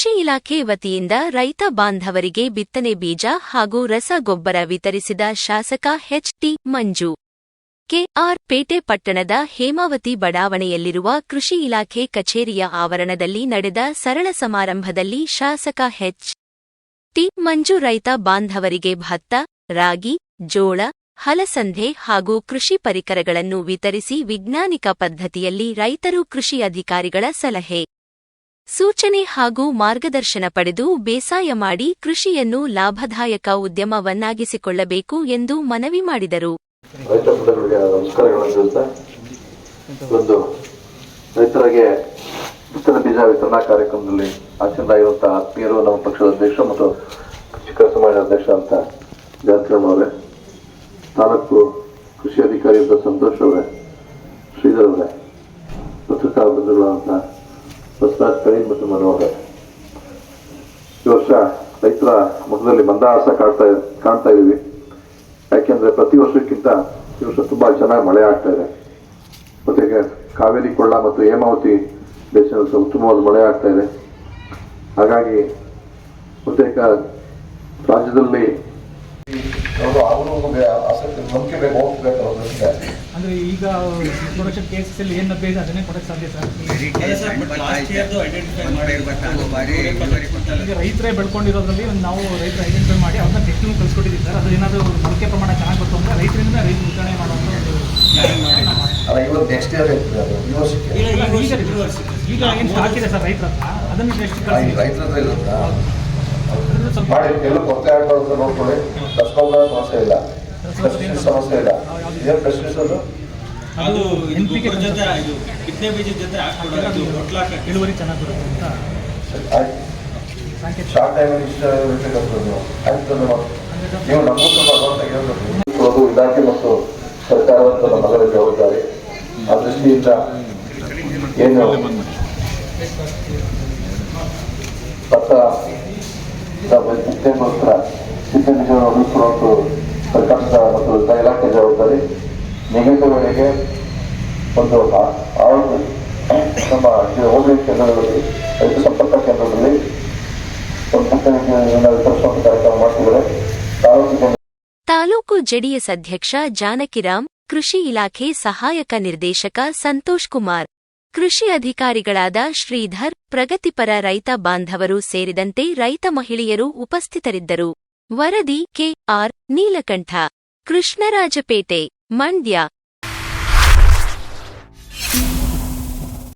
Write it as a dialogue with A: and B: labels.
A: ಕೃಷಿ ಇಲಾಖೆ ವತಿಯಿಂದ ರೈತ ಬಾಂಧವರಿಗೆ ಬಿತ್ತನೆ ಬೀಜ ಹಾಗೂ ರಸಗೊಬ್ಬರ ವಿತರಿಸಿದ ಶಾಸಕ ಎಚ್ಟಿ ಮಂಜು. ಕೆಆರ್ ಪೇಟೆ ಪಟ್ಟಣದ ಹೇಮಾವತಿ ಬಡಾವಣೆಯಲ್ಲಿರುವ ಕೃಷಿ ಇಲಾಖೆ ಕಚೇರಿಯ ಆವರಣದಲ್ಲಿ ನಡೆದ ಸರಳ ಸಮಾರಂಭದಲ್ಲಿ ಶಾಸಕ ಎಚ್ ಟಿ ಮಂಜು ರೈತ ಬಾಂಧವರಿಗೆ ಭತ್ತ, ರಾಗಿ, ಜೋಳ, ಹಲಸಂಧೆ ಹಾಗೂ ಕೃಷಿ ಪರಿಕರಗಳನ್ನು ವಿತರಿಸಿ ವಿಜ್ಞಾನಿಕ ಪದ್ಧತಿಯಲ್ಲಿ ರೈತರು ಕೃಷಿ ಅಧಿಕಾರಿಗಳ ಸಲಹೆ. ಸೂಚನೆ ಹಾಗೂ ಮಾರ್ಗದರ್ಶನ ಪಡೆದು ಬೇಸಾಯ ಮಾಡಿ ಕೃಷಿಯನ್ನು ಲಾಭದಾಯಕ ಉದ್ಯಮವನ್ನಾಗಿಸಿಕೊಳ್ಳಬೇಕು ಎಂದು ಮನವಿ ಮಾಡಿದರು.
B: ರೈತರಿಗೆ ಬಿತ್ತನೆ ಬೀಜ ವಿತರಣಾ ಕಾರ್ಯಕ್ರಮದಲ್ಲಿ ಆಚರಣೆಯಾಗಿರುವಂತಹ ಆತ್ಮೀಯರು ನಮ್ಮ ಪಕ್ಷದ ಅಧ್ಯಕ್ಷ ಮತ್ತು ಕೃಷಿಕರ ಸಮಾಜ ಅಧ್ಯಕ್ಷ ಅಂತ ಅವರೇ, ತಾಲೂಕು ಕೃಷಿ ಅಧಿಕಾರಿಯಿಂದ ಸಂತೋಷ್ ಅವರೇ, ಶ್ರೀಧರ್ ಅವರೇ ಪತ್ರಿಕಾ ಬಂಧುಗಳಾದಂಥ ಬಸವರಾಜ್ ಕರೀಂ ಮತ್ತು ಮನೋಹರ್. ಈ ವರ್ಷ ರೈತರ ಮುಖದಲ್ಲಿ ಮಂದಹಾಸ ಕಾಡ್ತಾ ಕಾಣ್ತಾ ಇದೀವಿ ಯಾಕೆಂದ್ರೆ ಪ್ರತಿ ವರ್ಷಕ್ಕಿಂತ ಈ ವರ್ಷ ತುಂಬಾ ಚೆನ್ನಾಗಿ ಮಳೆ ಆಗ್ತಾ ಇದೆ. ಜೊತೆಗೆ ಕಾವೇರಿ ಕೊಳ್ಳ ಮತ್ತು ಹೇಮಾವತಿ ಬೇಸಿನಲ್ಲಿ ಉತ್ತಮವಾದ ಮಳೆ ಆಗ್ತಾ ಇದೆ. ಹಾಗಾಗಿ ಬಹುತೇಕ ರಾಜ್ಯದಲ್ಲಿ ಆಸಕ್ತಿ ನಂಬಿಕೆ ಬೇಕು ಹೋಗ್ಬೇಕು ಅನ್ನೋದಕ್ಕೆ
C: ಅಂದ್ರೆ ಈಗ ಪ್ರೊಡಕ್ಷನ್ ಕೇಸಸ್ ಅಲ್ಲಿ ಏನು ಲಭ್ಯ ಇದೆ ಅದನ್ನೇ ಕೊಡಕ್ಕೆ ಸಾಧ್ಯ ಸರ್? ಈಗ ರೈತರೇ ಬೆಳ್ಕೊಂಡಿರೋದ್ರಲ್ಲಿ ನಾವು ರೈತರ ಐಡೆಂಟಿಫೈ ಮಾಡಿ ಅವ್ರನ್ನ ಟೆಕ್ನಿಕ್ ಕಳ್ಸ್ಕೊಟ್ಟಿದ್ದೀವಿ ಸರ್. ಅದು ಏನಾದರೂ ಮೊಳಕೆ ಪ್ರಮಾಣ ಚೆನ್ನಾಗಿ ಬರ್ತಾ ಅಂದ್ರೆ ರೈತರಿಂದ ರೈತ ವಿತರಣೆ ಮಾಡುವಂಥ ಒಂದು
B: ಅಲ್ಲ ಇವತ್ತು ನೆಕ್ಸ್ಟ್ ಇಯರ್ ಇರ್ತದೆ ಅದು ಈ ವರ್ಷಕ್ಕೆ.
C: ಈಗ ಏನು ಸ್ಟಾಕ್ ಇದೆ ಸರ್ ರೈತರ ಹತ್ರ? ಅದನ್ನು
B: ಈ
C: ಕಳಿಸಿ
B: ರೈತರ ಹತ್ರ ಇರುತ್ತಾ ಮಾಡಿ ಎಲ್ಲೂ ಕೊರತೆ ಆಗ್ಬಾರ್ದು ನೋಡ್ಕೊಳ್ಳಿ. ರಸಗೊಬ್ಬರ ಸಮಸ್ಯೆ ಇಲ್ಲ. ಸಮಸ್ಯೆ ಇಲ್ಲ. ಏನು ಪೆಸ್ಟಿಸೈಡ್ ಅದು.
D: ಜೊತೆ ಇದು ಜೊತೆ ಹಾಕ್ಬಿಡೋದು. ಹೊಟ್ಲಾಕ
C: ಇಳುವರಿ ಚೆನ್ನಾಗಿ ಬರುತ್ತೆ ಅಂತ.
B: ಶಾರ್ಟ್ ಟೈಮಲ್ಲಿ ಇಷ್ಟ ಇರಬೇಕಾಗ್ತದೆ ಆಯ್ತು ನೀವು ಅಡ್ವಾನ್ಸ್ ಆಗಿರೋದು ಇಲಾಖೆ ಮತ್ತು ಸರ್ಕಾರದಂತ ಮಗಳ ಜವಾಬ್ದಾರಿ. ಆ ದೃಷ್ಟಿಯಿಂದ ಏನು? ಭತ್ತ ಬಿತ್ತನೆಗೋಸ್ಕರ ಬಿತ್ತನೆ ಬೀಜವನ್ನು ಸರ್ಕಾರದ ಮತ್ತು ಇಲಾಖೆ ಜವಾಬ್ದಾರಿ ನಿಗದಿತ ವೇಳೆಗೆ ಒಂದು ನಮ್ಮ ಹೋಬಳಿ ಕೇಂದ್ರದಲ್ಲಿ ರೈತ ಸಂಪರ್ಕ ಕೇಂದ್ರದಲ್ಲಿ ಒಂದು ವಿತರಿಸುವಂತ ಕಾರ್ಯಕ್ರಮ ಮಾಡ್ತಿದ್ದಾರೆ ತಾಲೂಕು
A: ತಾಲೂಕು ಜೆಡಿಎಸ್ ಅಧ್ಯಕ್ಷ ಜಾನಕಿರಾಮ್, ಕೃಷಿ ಇಲಾಖೆ ಸಹಾಯಕ ನಿರ್ದೇಶಕ ಸಂತೋಷ್ ಕುಮಾರ್ ಕೃಷಿ ಅಧಿಕಾರಿಗಳಾದ ಶ್ರೀಧರ್, ಪ್ರಗತಿಪರ ರೈತ ಬಾಂಧವರು ಸೇರಿದಂತೆ ರೈತ ಮಹಿಳೆಯರು ಉಪಸ್ಥಿತರಿದ್ದರು. ವರದಿ ಕೆಆರ್ ನೀಲಕಂಠ. ಕೃಷ್ಣರಾಜಪೇಟೆ, ಮಂಡ್ಯ.